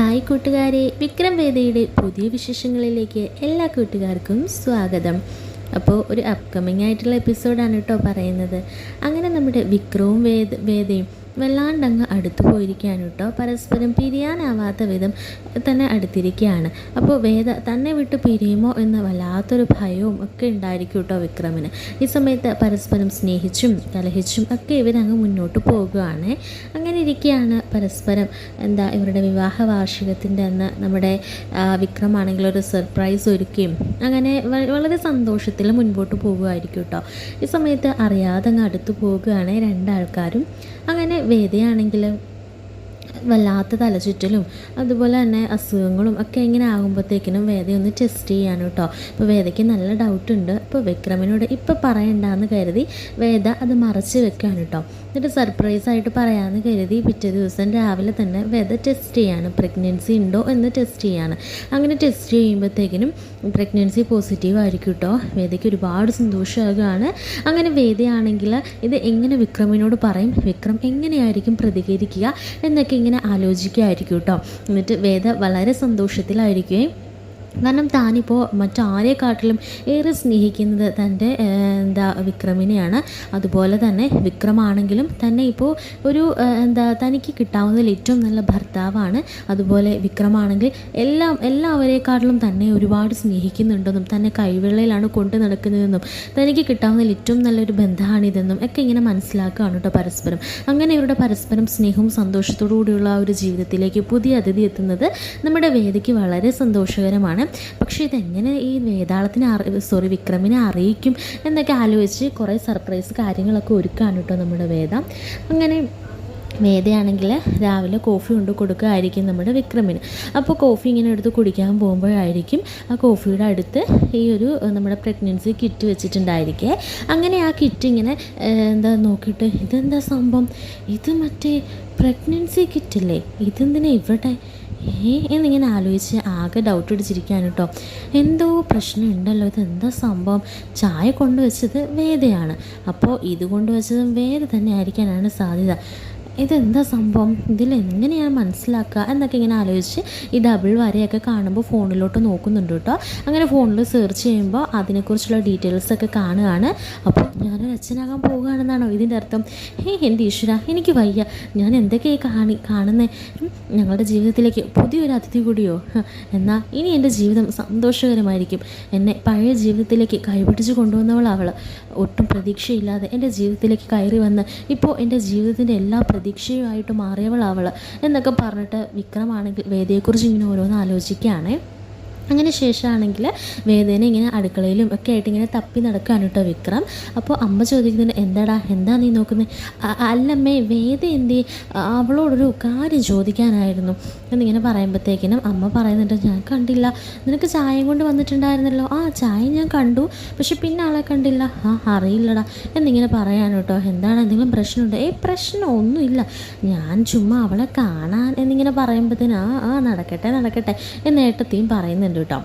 Hi കൂട്ടുകാരെ. വിക്രം വേദയുടെ പുതിയ വിശേഷങ്ങളിലേക്ക് എല്ലാ കൂട്ടുകാർക്കും സ്വാഗതം. അപ്പോൾ ഒരു അപ്കമിങ് ആയിട്ടുള്ള എപ്പിസോഡാണ് കേട്ടോ പറയുന്നത്. അങ്ങനെ നമ്മുടെ വിക്രവും വേദ വേദയും വല്ലാണ്ടങ്ങ് അടുത്തു പോയിരിക്കുകയാണ് കേട്ടോ. പരസ്പരം പിരിയാനാവാത്ത വിധം തന്നെ അടുത്തിരിക്കുകയാണ്. അപ്പോൾ വേദ തന്നെ വിട്ട് പിരിയുമോ എന്ന വല്ലാത്തൊരു ഭയവും ഒക്കെ ഉണ്ടായിരിക്കും കേട്ടോ വിക്രമിന്. ഈ സമയത്ത് പരസ്പരം സ്നേഹിച്ചും കലഹിച്ചും ഒക്കെ ഇവരങ്ങ് മുന്നോട്ട് പോകുകയാണ് അങ്ങനെ ഇരിക്കുകയാണ് പരസ്പരം. എന്താ ഇവരുടെ വിവാഹ വാർഷികത്തിന്റെ അന്ന് നമ്മുടെ വിക്രമാണെങ്കിലൊരു സർപ്രൈസ് ഒരുക്കുകയും അങ്ങനെ വളരെ സന്തോഷത്തിൽ മുൻപോട്ട് പോകുമായിരിക്കും കേട്ടോ. ഈ സമയത്ത് അറിയാതെ അങ്ങ് അടുത്ത് പോകുകയാണ് രണ്ടാൾക്കാരും. അങ്ങനെ വേദയാണെങ്കിൽ വല്ലാത്ത തലചുറ്റലും അതുപോലെ തന്നെ അസുഖങ്ങളും ഒക്കെ ഇങ്ങനെ ആകുമ്പോഴത്തേക്കിനും വേദയൊന്ന് ടെസ്റ്റ് ചെയ്യാണ് കേട്ടോ. അപ്പോൾ വേദയ്ക്ക് നല്ല ഡൗട്ട് ഉണ്ട്. അപ്പോൾ വിക്രമിനോട് ഇപ്പം പറയണ്ടെന്ന് കരുതി വേദ അത് മറച്ച് വെക്കുകയാണ് കേട്ടോ. എന്നിട്ട് സർപ്രൈസ് ആയിട്ട് പറയാമെന്ന് കരുതി പിറ്റേ ദിവസം രാവിലെ തന്നെ വേദ ടെസ്റ്റ് ചെയ്യാണ്. പ്രഗ്നൻസി ഉണ്ടോ എന്ന് ടെസ്റ്റ് ചെയ്യാണ്. അങ്ങനെ ടെസ്റ്റ് ചെയ്യുമ്പോഴത്തേക്കിനും പ്രഗ്നൻസി പോസിറ്റീവ് ആയിരിക്കും കേട്ടോ. വേദയ്ക്ക് ഒരുപാട് സന്തോഷമാകുകയാണ് അങ്ങനെ വേദയാണെങ്കിൽ ഇത് എങ്ങനെ വിക്രമിനോട് പറയും? വിക്രം എങ്ങനെയായിരിക്കും പ്രതികരിക്കുക എന്നൊക്കെ ഇങ്ങനെ ആലോചിക്കുകയായിരിക്കും കേട്ടോ. എന്നിട്ട് വേദ വളരെ സന്തോഷത്തിലായിരിക്കുകയും കാരണം താനിപ്പോൾ മറ്റാരെക്കാട്ടിലും ഏറെ സ്നേഹിക്കുന്നത് തന്റെ എന്താ വിക്രമിനെയാണ്. അതുപോലെ തന്നെ വിക്രമാണെങ്കിലും തന്നെ ഇപ്പോൾ ഒരു എന്താ തനിക്ക് കിട്ടാവുന്നതിൽ ഏറ്റവും നല്ല ഭർത്താവാണ്. അതുപോലെ വിക്രമാണെങ്കിൽ എല്ലാം എല്ലാവരെക്കാട്ടിലും തന്നെ ഒരുപാട് സ്നേഹിക്കുന്നുണ്ടെന്നും തന്നെ കൈവെള്ളയിലാണ് കൊണ്ടു നടക്കുന്നതെന്നും തനിക്ക് കിട്ടാവുന്നതിൽ ഏറ്റവും നല്ലൊരു ബന്ധമാണിതെന്നും ഒക്കെ ഇങ്ങനെ മനസ്സിലാക്കുകയാണ് കേട്ടോ പരസ്പരം. അങ്ങനെ ഇവരുടെ പരസ്പരം സ്നേഹവും സന്തോഷത്തോടു കൂടിയുള്ള ആ ഒരു ജീവിതത്തിലേക്ക് പുതിയ അതിഥി എത്തുന്നത് നമ്മുടെ വേദിക്ക് വളരെ സന്തോഷകരമാണ്. പക്ഷേ ഇതെങ്ങനെ ഈ വേതാളത്തിനെ അറി സോറി വിക്രമിനെ അറിയിക്കും എന്നൊക്കെ ആലോചിച്ച് കുറേ സർപ്രൈസ് കാര്യങ്ങളൊക്കെ ഒരുക്കാണ് കേട്ടോ നമ്മുടെ വേദ. അങ്ങനെ വേദയാണെങ്കിൽ രാവിലെ കോഫി കൊണ്ട് കൊടുക്കുകയായിരിക്കും നമ്മുടെ വിക്രമിന്. അപ്പോൾ കോഫി ഇങ്ങനെ എടുത്ത് കുടിക്കാൻ പോകുമ്പോഴായിരിക്കും ആ കോഫിയുടെ അടുത്ത് ഈ ഒരു നമ്മുടെ പ്രഗ്നൻസി കിറ്റ് വെച്ചിട്ടുണ്ടായിരിക്കേ. അങ്ങനെ ആ കിറ്റ് ഇങ്ങനെ എന്താ നോക്കിയിട്ട് ഇതെന്താ സംഭവം? ഇത് മറ്റേ പ്രഗ്നൻസി കിറ്റല്ലേ ഇതെന്തിനാ ഇവിടെ ഏ എന്നിങ്ങനെ ആലോചിച്ച് ആകെ ഡൗട്ട് അടിച്ചിരിക്കുകയാണ് കേട്ടോ എന്തോ പ്രശ്നം ഉണ്ടല്ലോ ഇത് എന്താ സംഭവം? ചായ കൊണ്ടുവച്ചത് വേദയാണ്. അപ്പോൾ ഇത് കൊണ്ടുവച്ചതും വേദ തന്നെ ആയിരിക്കാനാണ് സാധ്യത. ഇതെന്താ സംഭവം? ഇതിൽ എങ്ങനെയാണ് മനസ്സിലാക്കുക എന്നൊക്കെ ഇങ്ങനെ ആലോചിച്ച് ഈ ഡബിൾ വരയൊക്കെ കാണുമ്പോൾ ഫോണിലോട്ട് നോക്കുന്നുണ്ട് കേട്ടോ. അങ്ങനെ ഫോണിൽ സെർച്ച് ചെയ്യുമ്പോൾ അതിനെക്കുറിച്ചുള്ള ഡീറ്റെയിൽസ് ഒക്കെ കാണുകയാണ്. അപ്പോൾ ഞാനൊരു അച്ഛനാകാൻ പോവുകയാണെന്നാണോ ഇതിന്റെ അർത്ഥം? ഹേ എന്റെ ഈശ്വര എനിക്ക് വയ്യ. ഞാൻ എന്തൊക്കെയായി കാണി കാണുന്നത് ഞങ്ങളുടെ ജീവിതത്തിലേക്ക് പുതിയൊരു അതിഥി കൂടിയോ? എന്നാൽ ഇനി എന്റെ ജീവിതം സന്തോഷകരമായിരിക്കും. എന്നെ പഴയ ജീവിതത്തിലേക്ക് കൈപിടിച്ച് കൊണ്ടുവന്നവൾ അവൾ ഒട്ടും പ്രതീക്ഷയില്ലാതെ എന്റെ ജീവിതത്തിലേക്ക് കയറി വന്ന് ഇപ്പോൾ എന്റെ ജീവിതത്തിന്റെ എല്ലാ പ്രതീക്ഷയുമായിട്ട് മാറിയവളവൾ എന്നൊക്കെ പറഞ്ഞിട്ട് വിക്രമാണെങ്കിൽ വേദിയെക്കുറിച്ച് ഇങ്ങനെ ഓരോന്ന് ആലോചിക്കുകയാണേ. അങ്ങനെ ശേഷമാണെങ്കിൽ വേദന ഇങ്ങനെ അടുക്കളയിലും ഒക്കെ ആയിട്ട് ഇങ്ങനെ തപ്പി നടക്കുകയാണ് കേട്ടോ വിക്രം. അപ്പോൾ അമ്മ ചോദിക്കുന്നുണ്ട് എന്താടാ എന്താ നീ നോക്കുന്നത് അല്ലമ്മേ വേദ എന്തി അവളോടൊരു കാര്യം ചോദിക്കാനായിരുന്നു. എന്നിങ്ങനെ പറയുമ്പോഴത്തേക്കിനും അമ്മ പറയുന്നുണ്ട് ഞാൻ കണ്ടില്ല നിനക്ക് ചായയും കൊണ്ട് വന്നിട്ടുണ്ടായിരുന്നല്ലോ. ആ ചായ ഞാൻ കണ്ടു പക്ഷെ പിന്നെ ആളെ കണ്ടില്ല. ആ അറിയില്ലടാ എന്നിങ്ങനെ പറയാൻ കേട്ടോ എന്താണ് എന്തെങ്കിലും പ്രശ്നമുണ്ടോ? ഏ പ്രശ്നമൊന്നുമില്ല ഞാൻ ചുമ്മാ അവളെ കാണാൻ എന്നിങ്ങനെ പറയുമ്പോഴത്തേനും ആ ആ നടക്കട്ടെ നടക്കട്ടെ എന്ന് ഏട്ടത്തെയും പറയുന്നുണ്ട് കേട്ടോ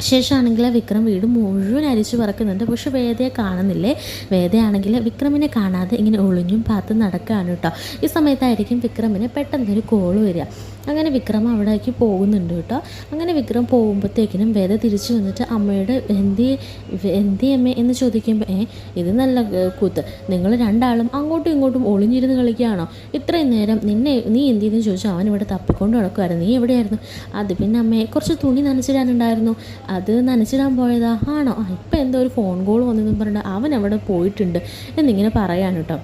ശേഷമാണെങ്കിൽ വിക്രം വീട് മുഴുവൻ അരിച്ചു പറക്കുന്നുണ്ട്. പക്ഷെ വേദയെ കാണുന്നില്ലേ? വേദയാണെങ്കിൽ വിക്രമിനെ കാണാതെ ഇങ്ങനെ ഒളിഞ്ഞും പാത്ത് നടക്കുകയാണ് കേട്ടോ. ഈ സമയത്തായിരിക്കും വിക്രമിന് പെട്ടെന്നൊരു കോൾ വരിക. അങ്ങനെ വിക്രം അവിടേക്ക് പോകുന്നുണ്ട് കേട്ടോ. അങ്ങനെ വിക്രം പോകുമ്പോഴത്തേക്കിനും വേദ തിരിച്ചു വന്നിട്ട് അമ്മയുടെ എന്തി എന്തി അമ്മ? എന്ന് ചോദിക്കുമ്പോൾ ഏ ഇത് നല്ല കൂത്ത്. നിങ്ങൾ രണ്ടാളും അങ്ങോട്ടും ഇങ്ങോട്ടും ഒളിഞ്ഞിരുന്ന് കളിക്കുകയാണോ? ഇത്രയും നേരം നിന്നെ നീ എന്തിയെന്ന് ചോദിച്ചു അവൻ ഇവിടെ തപ്പിക്കൊണ്ട് നടക്കുമായിരുന്നു നീ എവിടെയായിരുന്നു? അത് പിന്നെ അമ്മയെ കുറച്ച് തുണി നനച്ചിടാനുണ്ടായിരുന്നു. അത് നനച്ചിടാൻ പോയതാ. ആണോ? ഇപ്പം എന്തോ ഒരു ഫോൺ കോൾ വന്നെന്ന് പറഞ്ഞിട്ട് അവൻ അവിടെ പോയിട്ടുണ്ട്. എന്നിങ്ങനെ പറയാണ് കേട്ടോ.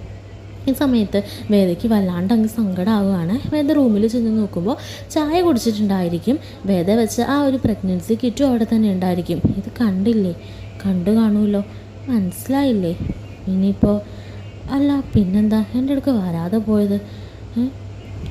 ഈ സമയത്ത് വേദയ്ക്ക് വല്ലാണ്ട് അങ്ങ് സങ്കടമാവുകയാണ് വേദ റൂമിൽ ചെന്ന് നോക്കുമ്പോൾ ചായ കുടിച്ചിട്ടുണ്ടായിരിക്കും. വേദ വെച്ച ആ ഒരു പ്രഗ്നൻസി കിറ്റും അവിടെ തന്നെ ഉണ്ടായിരിക്കും. ഇത് കണ്ടില്ലേ? കണ്ടു കാണുമല്ലോ. മനസ്സിലായില്ലേ? ഇനിയിപ്പോൾ അല്ല പിന്നെന്താ? എന്റെ അടുക്ക് വരാതെ പോയത്?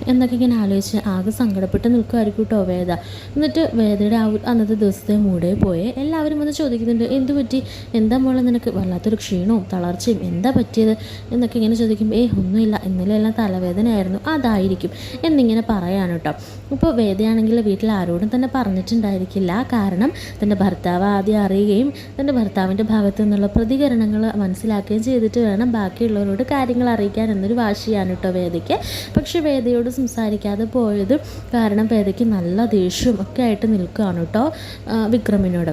എന്നൊക്കെ ഇങ്ങനെ ആലോചിച്ച് ആകെ സങ്കടപ്പെട്ട് നിൽക്കുമായിരിക്കും കേട്ടോ വേദ. എന്നിട്ട് വേദയുടെ ആ അന്നത്തെ ദിവസത്തെ മൂടേ പോയെ. എല്ലാവരും വന്ന് ചോദിക്കുന്നുണ്ട് എന്ത് പറ്റി? എന്താ മോളെ നിനക്ക് വല്ലാത്തൊരു ക്ഷീണവും തളർച്ചയും? എന്താ പറ്റിയത്? എന്നൊക്കെ ഇങ്ങനെ ചോദിക്കും ഏ ഒന്നുമില്ല. ഇന്നലെ എല്ലാം തലവേദനയായിരുന്നു. അതായിരിക്കും. എന്നിങ്ങനെ പറയാണ് കേട്ടോ ഇപ്പോൾ വേദയാണെങ്കിൽ വീട്ടിൽ ആരോടും തന്നെ പറഞ്ഞിട്ടുണ്ടായിരിക്കില്ല. കാരണം തന്റെ ഭർത്താവ് ആദ്യം അറിയുകയും തന്റെ ഭർത്താവിന്റെ ഭാഗത്തു നിന്നുള്ള പ്രതികരണങ്ങൾ മനസ്സിലാക്കുകയും ചെയ്തിട്ട് വേണം ബാക്കിയുള്ളവരോട് കാര്യങ്ങൾ അറിയിക്കാൻ എന്നൊരു വാശിയാണ് കേട്ടോ വേദയ്ക്ക്. പക്ഷേ വേദയോട് വേദയോട് സംസാരിക്കാതെ പോയത് കാരണം പേതയ്ക്ക് നല്ല ദേഷ്യം ഒക്കെ ആയിട്ട് നിൽക്കുകയാണ് കേട്ടോ വിക്രമിനോട്.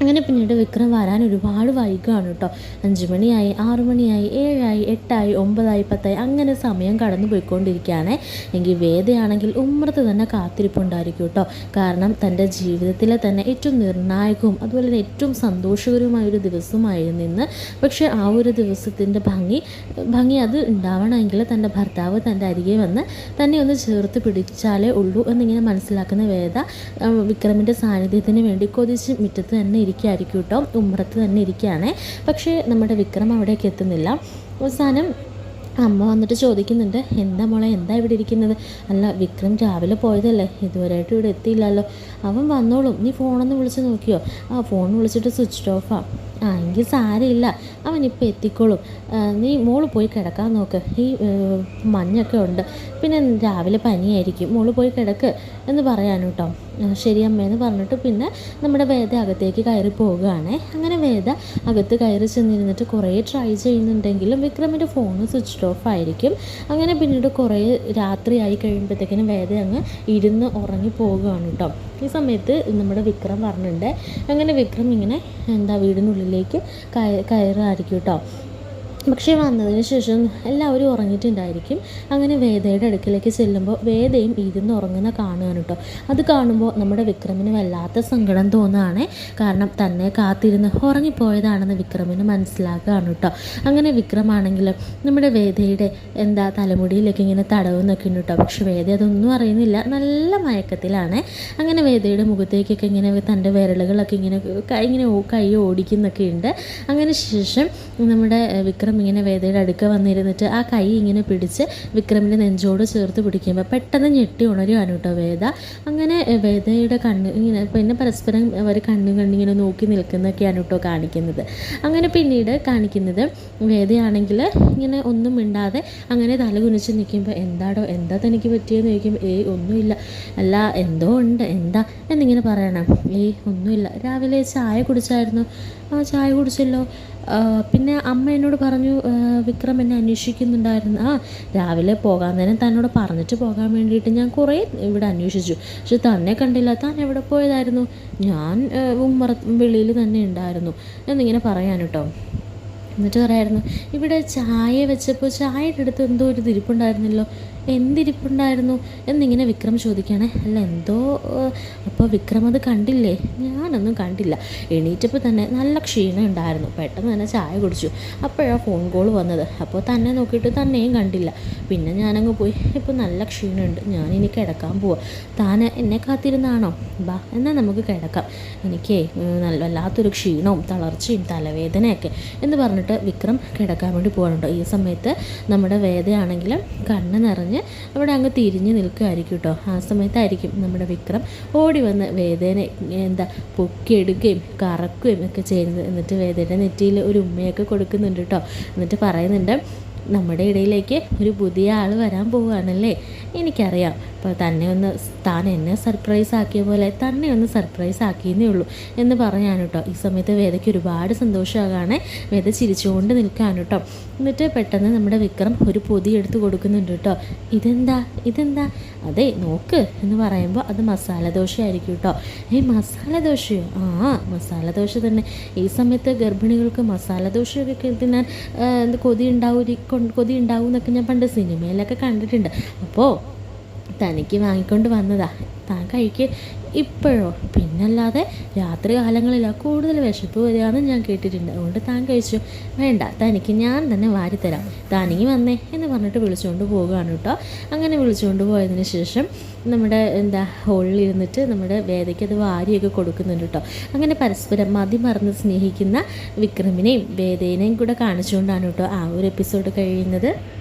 അങ്ങനെ പിന്നീട് വിക്രം വരാൻ ഒരുപാട് വൈകുകയാണ് കേട്ടോ. അഞ്ച് മണിയായി ആറു മണിയായി ഏഴായി എട്ടായി ഒമ്പതായി പത്തായി അങ്ങനെ സമയം കടന്നു പോയിക്കൊണ്ടിരിക്കുകയാണ് എങ്കിൽ വേദയാണെങ്കിൽ ഉമ്മറത്ത് തന്നെ കാത്തിരിപ്പുണ്ടായിരിക്കും കേട്ടോ. കാരണം തന്റെ ജീവിതത്തിലെ തന്നെ ഏറ്റവും നിർണായകവും അതുപോലെ തന്നെ ഏറ്റവും സന്തോഷകരവുമായ ഒരു ദിവസമായിരുന്നു ഇന്ന്. പക്ഷേ ആ ഒരു ദിവസത്തിന്റെ ഭംഗി ഭംഗി അത് ഉണ്ടാവണമെങ്കിൽ തന്റെ ഭർത്താവ് തന്റെ അരികെ വന്ന് തന്നെ ഒന്ന് ചേർത്ത് പിടിച്ചാലേ ഉള്ളൂ എന്നിങ്ങനെ മനസ്സിലാക്കുന്ന വേദ വിക്രമിന്റെ സാന്നിധ്യത്തിന് വേണ്ടി കൊതിച്ച് മുറ്റത്ത് തന്നെ ഇരിക്കുകയായിരിക്കും കേട്ടോ ഉമ്മറത്ത് തന്നെ ഇരിക്കുകയാണ് പക്ഷേ നമ്മുടെ വിക്രം അവിടേക്ക് എത്തുന്നില്ല. അവസാനം അമ്മ വന്നിട്ട് ചോദിക്കുന്നുണ്ട് എന്താ മോളെ എന്താ ഇവിടെ ഇരിക്കുന്നത്? അല്ല വിക്രം രാവിലെ പോയതല്ലേ. ഇതുവരെയായിട്ട് ഇവിടെ എത്തിയില്ലല്ലോ. അവൻ വന്നോളും. നീ ഫോണൊന്ന് വിളിച്ച് നോക്കിയോ? ആ ഫോൺ വിളിച്ചിട്ട് സ്വിച്ച് ഓഫാ ആ. എങ്കിൽ സാരമില്ല. അവൻ ഇപ്പോൾ എത്തിക്കോളും. നീ മോൾ പോയി കിടക്കാൻ നോക്ക്. ഈ മഞ്ഞൊക്കെ ഉണ്ട്. പിന്നെ രാവിലെ പനിയായിരിക്കും. മോൾ പോയി കിടക്ക് എന്ന് പറയാനു കേട്ടോ ശരി അമ്മയെന്ന് പറഞ്ഞിട്ട് പിന്നെ നമ്മുടെ വേദ അകത്തേക്ക് കയറി പോവുകയാണ്. അങ്ങനെ വേദ അകത്ത് കയറി ചെന്നിരുന്നിട്ട് കുറേ ട്രൈ ചെയ്യുന്നുണ്ടെങ്കിലും വിക്രമിന്റെ ഫോൺ സ്വിച്ച് ഓഫ് ആയിരിക്കും. അങ്ങനെ പിന്നീട് കുറേ രാത്രിയായി കഴിയുമ്പോഴത്തേക്കിനും വേദ അങ്ങ് ഇരുന്ന് ഉറങ്ങി പോവുകയാണ് കേട്ടോ. ഈ സമയത്ത് നമ്മുടെ വിക്രം പറഞ്ഞിട്ടുണ്ട്. അങ്ങനെ വിക്രം ഇങ്ങനെ എന്താ വീടിനുള്ളിലേക്ക് കയറായിരിക്കും കേട്ടോ. പക്ഷേ വന്നതിന് ശേഷം എല്ലാവരും ഉറങ്ങിയിട്ടുണ്ടായിരിക്കും. അങ്ങനെ വേദയുടെ അടുക്കിലേക്ക് ചെല്ലുമ്പോൾ വേദയും ഇരുന്ന് ഉറങ്ങുന്ന കാണുകയാണ് കേട്ടോ. അത് കാണുമ്പോൾ നമ്മുടെ വിക്രമിന് വല്ലാത്ത സങ്കടം തോന്നുകയാണ്. കാരണം തന്നെ കാത്തിരുന്ന് ഉറങ്ങിപ്പോയതാണെന്ന് വിക്രമിന് മനസ്സിലാക്കുകയാണ് കേട്ടോ. അങ്ങനെ വിക്രമാണെങ്കിൽ നമ്മുടെ വേദയുടെ എന്താ തലമുടിയിലേക്ക് ഇങ്ങനെ തടവുന്നൊക്കെ ഉണ്ട് കേട്ടോ. പക്ഷെ വേദ അതൊന്നും അറിയുന്നില്ല. നല്ല മയക്കത്തിലാണ്. അങ്ങനെ വേദയുടെ മുഖത്തേക്കൊക്കെ ഇങ്ങനെ തന്റെ വിരലുകളൊക്കെ ഇങ്ങനെ ഇങ്ങനെ കൈ ഓടിക്കുന്നൊക്കെ ഉണ്ട് അങ്ങനെ ശേഷം നമ്മുടെ വിക്രം വിക്രം ഇങ്ങനെ വേദയുടെ അടുക്ക വന്നിരുന്നിട്ട് ആ കൈ ഇങ്ങനെ പിടിച്ച് വിക്രമിന്റെ നെഞ്ചോട് ചേർത്ത് പിടിക്കുമ്പോൾ പെട്ടെന്ന് ഞെട്ടി ഉണരുകയാണ് കേട്ടോ വേദ. അങ്ങനെ വേദയുടെ കണ്ണ് ഇങ്ങനെ പിന്നെ പരസ്പരം അവർ കണ്ണും കണ്ണിങ്ങനെ നോക്കി നിൽക്കുന്നൊക്കെയാണ് കേട്ടോ കാണിക്കുന്നത്. അങ്ങനെ പിന്നീട് കാണിക്കുന്നത് വേദയാണെങ്കിൽ ഇങ്ങനെ ഒന്നും മിണ്ടാതെ അങ്ങനെ തല കുനിച്ച് നിൽക്കുമ്പോൾ എന്താടോ എന്താ തനിക്ക് പറ്റിയെന്ന് ചോദിക്കുമ്പോൾ ഏയ് ഒന്നുമില്ല. അല്ല എന്തോ ഉണ്ട് എന്താ എന്നിങ്ങനെ പറയണം. ഏയ് ഒന്നുമില്ല. രാവിലെ ചായ കുടിച്ചായിരുന്നു? ആ ചായ കുടിച്ചല്ലോ. പിന്നെ അമ്മ എന്നോട് പറഞ്ഞു വിക്രം എന്നെ അന്വേഷിക്കുന്നുണ്ടായിരുന്നു. ആ രാവിലെ പോകാൻ നേരം തന്നോട് പറഞ്ഞിട്ട് പോകാൻ വേണ്ടിയിട്ട് ഞാൻ കുറേ ഇവിടെ അന്വേഷിച്ചു. പക്ഷെ തന്നെ കണ്ടില്ല താൻ എവിടെ പോയതായിരുന്നു? ഞാൻ ഉമ്മറ വെളിയിൽ തന്നെ ഉണ്ടായിരുന്നു. എന്നിങ്ങനെ പറയാൻ കേട്ടോ. എന്നിട്ട് പറയായിരുന്നു ഇവിടെ ചായ വെച്ചപ്പോൾ ചായയുടെ അടുത്ത് എന്തോ ഒരു തിരിപ്പുണ്ടായിരുന്നല്ലോ. എന്തിരിപ്പുണ്ടായിരുന്നു? എന്നിങ്ങനെ വിക്രം ചോദിക്കുകയാണ്. അല്ല എന്തോ അപ്പോൾ വിക്രം അത് കണ്ടില്ലേ? ഞാനൊന്നും കണ്ടില്ല. എണീറ്റപ്പോൾ തന്നെ നല്ല ക്ഷീണം ഉണ്ടായിരുന്നു. പെട്ടെന്ന് തന്നെ ചായ കുടിച്ചു. അപ്പോഴാണ് ഫോൺ കോൾ വന്നത്. അപ്പോൾ തന്നെ നോക്കിയിട്ട് തന്നെയും കണ്ടില്ല. പിന്നെ ഞാനങ്ങ് പോയി. ഇപ്പോൾ നല്ല ക്ഷീണമുണ്ട്. ഞാനിനി കിടക്കാൻ പോവാ. താൻ എന്നെ കാത്തിരുന്നാണോ? ബാ എന്നാൽ നമുക്ക് കിടക്കാം. എനിക്ക് നല്ല വല്ലാത്തൊരു ക്ഷീണവും തളർച്ചയും തലവേദനയൊക്കെ എന്ന് പറഞ്ഞിട്ട് വിക്രം കിടക്കാൻ വേണ്ടി പോകാനുണ്ട് ഈ സമയത്ത് നമ്മുടെ വേദയാണെങ്കിൽ കണ്ണ് നിറഞ്ഞ് അവിടെ അങ്ങ് തിരിഞ്ഞ് നിൽക്കുകയായിരിക്കും കേട്ടോ. ആ സമയത്തായിരിക്കും നമ്മുടെ വിക്രം ഓടി വന്ന് വേദനെ എന്താ പൊക്കിയെടുക്കുകയും കറക്കുകയും ഒക്കെ ചെയ്യുന്നത്. എന്നിട്ട് വേദയുടെ നെറ്റിയിൽ ഒരു ഉമ്മയൊക്കെ കൊടുക്കുന്നുണ്ട് കേട്ടോ. എന്നിട്ട് പറയുന്നുണ്ട് നമ്മുടെ ഇടയിലേക്ക് ഒരു പുതിയ ആൾ വരാൻ പോവുകയാണല്ലേ? എനിക്കറിയാം. അപ്പോൾ തന്നെ ഒന്ന് താൻ എന്നെ സർപ്രൈസ് ആക്കിയ പോലെ തന്നെ ഒന്ന് സർപ്രൈസ് ആക്കിയെന്നേ ഉള്ളൂ എന്ന് പറഞ്ഞാണ് കേട്ടോ. ഈ സമയത്ത് വേദയ്ക്ക് ഒരുപാട് സന്തോഷമാകാണ് വേദ ചിരിച്ചുകൊണ്ട് നിൽക്കാൻ കേട്ടോ. എന്നിട്ട് പെട്ടെന്ന് നമ്മുടെ വിക്രം ഒരു പൊതി എടുത്ത് കൊടുക്കുന്നുണ്ട് കേട്ടോ. ഇതെന്താ? ഇതെന്താ? അതെ നോക്ക് എന്ന് പറയുമ്പോൾ അത് മസാല ദോശയായിരിക്കും കേട്ടോ ഏ മസാല ദോശയോ? ആ മസാല ദോശ തന്നെ. ഈ സമയത്ത് ഗർഭിണികൾക്ക് മസാല ദോശയൊക്കെ തിന്നാൻ കൊതി ഉണ്ടാവും കൊതി ഉണ്ടാവും എന്നൊക്കെ ഞാൻ പണ്ട് സിനിമയിലൊക്കെ കണ്ടിട്ടുണ്ട്. അപ്പോൾ തനിക്ക് വാങ്ങിക്കൊണ്ട് വന്നതാ. താൻ കഴിക്ക്. ഇപ്പോഴോ? പിന്നല്ലാതെ രാത്രി കാലങ്ങളിലാണ് കൂടുതൽ വിശപ്പ് വരികയെന്ന് ഞാൻ കേട്ടിട്ടുണ്ട്. അതുകൊണ്ട് താൻ കഴിച്ചു? വേണ്ട തനിക്ക് ഞാൻ തന്നെ വാരിത്തരാം. താനിങ്ങി വന്നേ എന്ന് പറഞ്ഞിട്ട് വിളിച്ചുകൊണ്ട് പോവുകയാണ് കേട്ടോ. അങ്ങനെ വിളിച്ചുകൊണ്ട് പോയതിന് ശേഷം നമ്മുടെ എന്താ ഹോളിലിരുന്നിട്ട് നമ്മുടെ വേദയ്ക്ക് അത് വാരിയൊക്കെ കൊടുക്കുന്നുണ്ട് കേട്ടോ. അങ്ങനെ പരസ്പരം മതി മറന്ന് സ്നേഹിക്കുന്ന വിക്രമിനെയും വേദേനെയും കൂടെ കാണിച്ചുകൊണ്ടാണ് കേട്ടോ ആ ഒരു എപ്പിസോഡ് കഴിയുന്നത്.